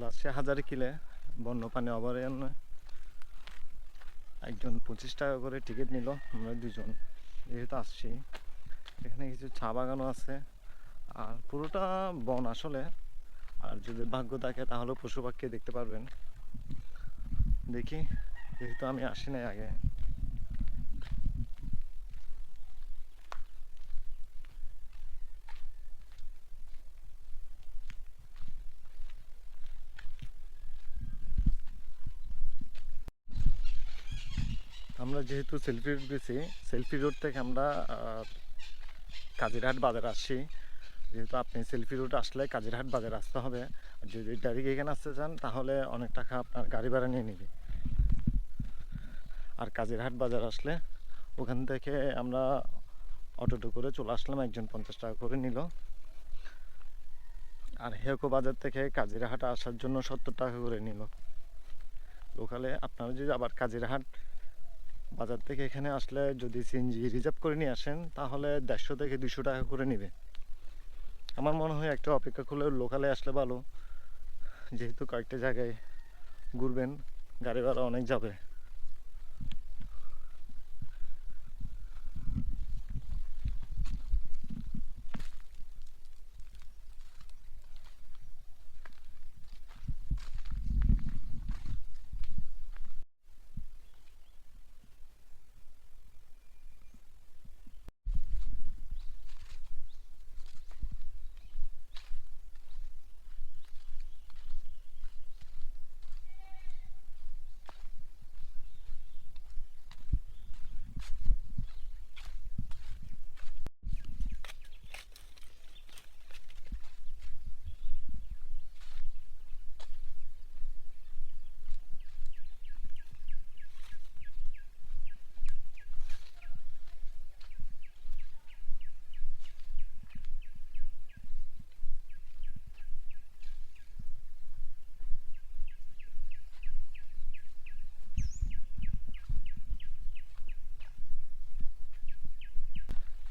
রাজশাহী হাজার কিলে বন্যপ্রাণী অভয়ারণ্য। একজন পঁচিশ টাকা করে টিকিট নিল, আমরা দুজন। যেহেতু আসছি, এখানে কিছু চা বাগানও আছে। আর পুরোটা বন আসলে। আর যদি ভাগ্য থাকে তাহলে পশু পাখি দেখতে পারবেন। দেখি, যেহেতু আমি আসি নাই আগে। আমরা যেহেতু সেলফি রোড গেছি সেলফি রোড থেকে আমরা কাজিরহাট বাজার আসছি। যেহেতু আপনি সেলফি রোড আসলে কাজিরহাট বাজার আসতে হবে। আর যদি ডাইরেক্ট এখানে আসতে চান, তাহলে অনেক টাকা আপনার গাড়ি ভাড়া নিয়ে নেবে। আর কাজিরহাট বাজার আসলে ওখান থেকে আমরা অটোটো করে চলে আসলাম, একজন পঞ্চাশ টাকা করে নিল। আর হেকো বাজার থেকে কাজিরহাট আসার জন্য সত্তর টাকা করে নিল। লোকালে আপনারা যদি আবার কাজিরহাট বাজার থেকে এখানে আসলে যদি সিএনজি রিজার্ভ করে নিয়ে আসেন, তাহলে দেড়শো থেকে দুশো টাকা করে নেবে। আমার মনে হয় একটু অপেক্ষা করলে লোকালে আসলে ভালো। যেহেতু কয়েকটা জায়গায় ঘুরবেন, গাড়ি ভাড়া অনেক যাবে।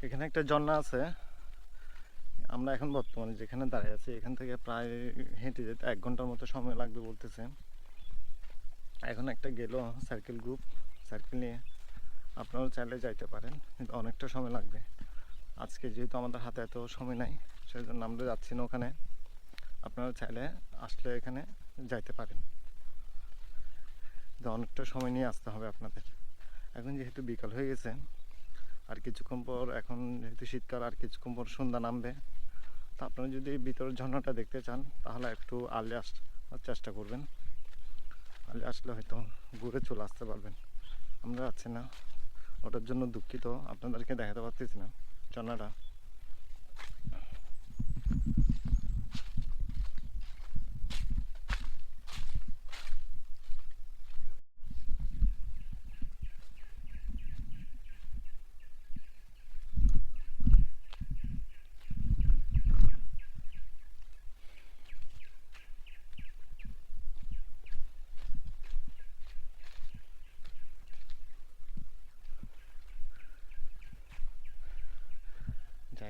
এখানে একটা ঝর্ণা আছে। আমরা এখন বর্তমানে যেখানে দাঁড়িয়ে আছি, এখান থেকে প্রায় হেঁটে যেতে এক ঘণ্টার মতো সময় লাগবে বলতেছে। এখন একটা গেল সার্কেল গ্রুপ সার্কেল নিয়ে আপনারাও চাইলে যাইতে পারেন, কিন্তু অনেকটা সময় লাগবে। আজকে যেহেতু আমাদের হাতে এত সময় নাই সেই জন্য আমরা যাচ্ছি না ওখানে। আপনারা চাইলে আসলে এখানে যাইতে পারেন। অনেকটা সময় নিয়ে আসতে হবে আপনাদের। এখন যেহেতু বিকাল হয়ে গেছে আর কিছুক্ষণ পর এখন যেহেতু শীতকাল, আর কিছুক্ষণ পর সন্ধ্যা নামবে। তা আপনারা যদি ভিতরের ঝর্ণাটা দেখতে চান, তাহলে একটু আলে আসার চেষ্টা করবেন। আলে আসলে হয়তো ঘুরে চলে আসতে পারবেন। আমরা আছি না। ওটার জন্য দুঃখিত। আপনাদেরকে দেখাতে পারতেছি না ঝর্ণাটা।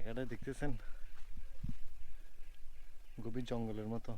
জায়গাটা দেখতেছেন? গভীর জঙ্গলের মতো।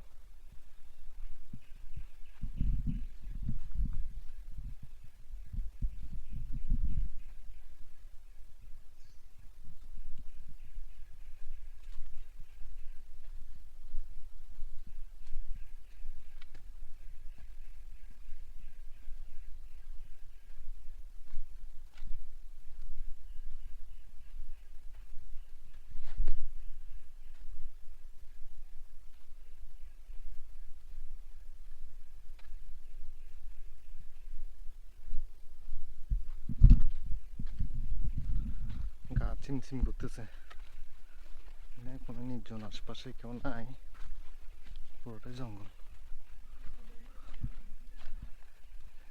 চিমচিম করতেছে। এখানে কোনো নির্জন আশপাশে কেউ নাই। পুরোটাই জঙ্গল।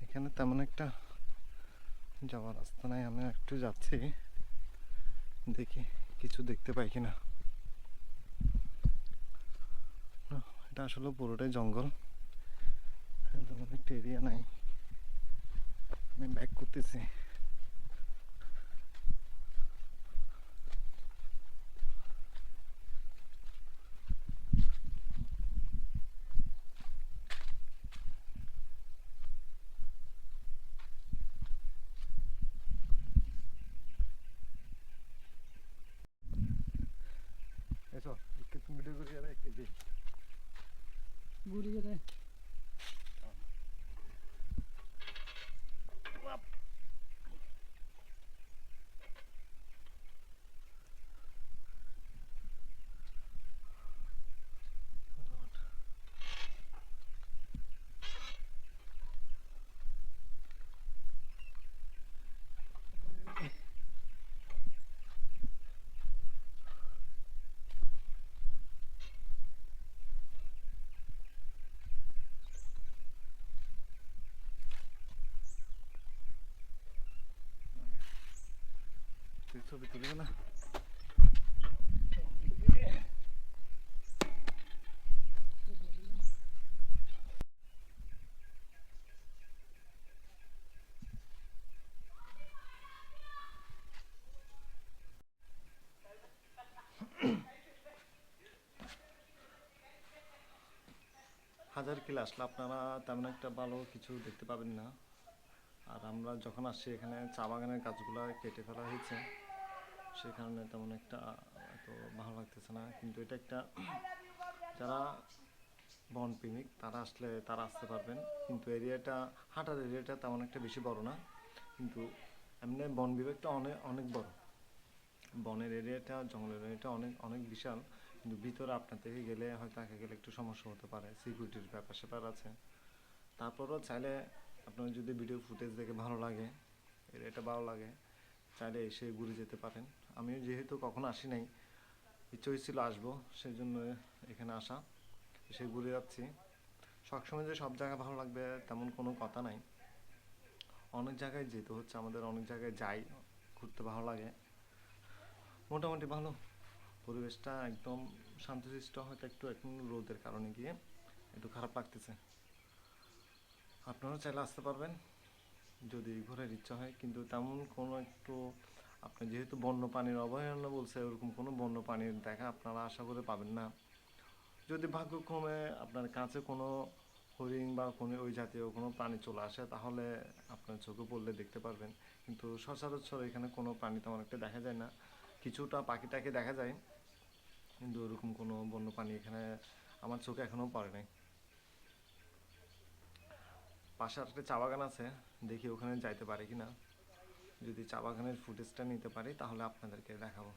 এখানে তেমন একটা যাওয়ার রাস্তা নাই আমি একটু যাচ্ছি। দেখি কিছু দেখতে পাই কিনা। এটা আসলে পুরোটাই জঙ্গল। তেমন একটা এরিয়া নাই। আমি ব্যাক করতেছি। ভিডিও করে রেখেছি ঘুরিয়ে দেয় তুই ছবি তুলবে না। হাজার কিলো আসলে আপনারা তেমন একটা ভালো কিছু দেখতে পাবেন না। আর আমরা যখন আসছি এখানে চা বাগানের গাছগুলো কেটে ফেলা হয়েছে। সেই কারণে তেমন একটা এত ভালো লাগতেছে না। কিন্তু এটা একটা, যারা বন প্রেমিক, তারা আসলে তারা আসতে পারবেন। কিন্তু এরিয়াটা, হাঁটার এরিয়াটা তেমন একটা বেশি বড় না। কিন্তু এমনি বন বিভাগটা অনেক অনেক বড়। বনের এরিয়াটা, জঙ্গলের এরিয়াটা অনেক অনেক বিশাল। কিন্তু ভিতরে আপনার থেকে গেলে হয়তো একা গেলে একটু সমস্যা হতে পারে। সিকিউরিটির ব্যাপার স্যাপার আছে। তারপরও চাইলে আপনার যদি ভিডিও ফুটেজ দেখে ভালো লাগে, এরিয়াটা ভালো লাগে চাইলে এসে ঘুরে যেতে পারেন। আমিও যেহেতু কখনো আসি নাই, ইচ্ছে হয়েছিল আসব সেই জন্য এখানে আসা, এসে ঘুরে যাচ্ছি। সবসময় যে সব জায়গা ভালো লাগবে তেমন কোনো কথা নাই। অনেক জায়গায় যেতে হচ্ছে, আমাদের অনেক জায়গায় যাই, ঘুরতে ভালো লাগে। মোটামুটি ভালো। পরিবেশটা একদম শান্তশিষ্ট, হয়তো একটু এখন রোদের কারণে গিয়ে একটু খারাপ লাগতেছে। আপনারা চাইলে আসতে পারবেন। যদি ঘোরার ইচ্ছা হয়, কিন্তু তেমন কোনো একটু, আপনি যেহেতু বন্য প্রাণীর অভয়ারণ্য বলছে, ওরকম কোনো বন্য প্রাণীর দেখা আপনারা আশা করে পাবেন না। যদি ভাগ্যক্রমে আপনার কাছে কোনো হরিণ বা কোনো ওই জাতীয় কোনো প্রাণী চলে আসে, তাহলে আপনার চোখে পড়লে দেখতে পারবেন। কিন্তু সচরাচর এখানে কোনো প্রাণী তেমন একটা দেখা যায় না। কিছুটা পাখিটাকে দেখা যায়, কিন্তু ওরকম কোনো বন্য প্রাণী এখানে আমার চোখে এখনও পড়ে নাই। পাশে একটা চা বাগান আছে, দেখি ওখানে যাইতে পারি কি না যদি চা বাগানের ফুটেজটা নিতে পারি, তাহলে আপনাদেরকে দেখাবো।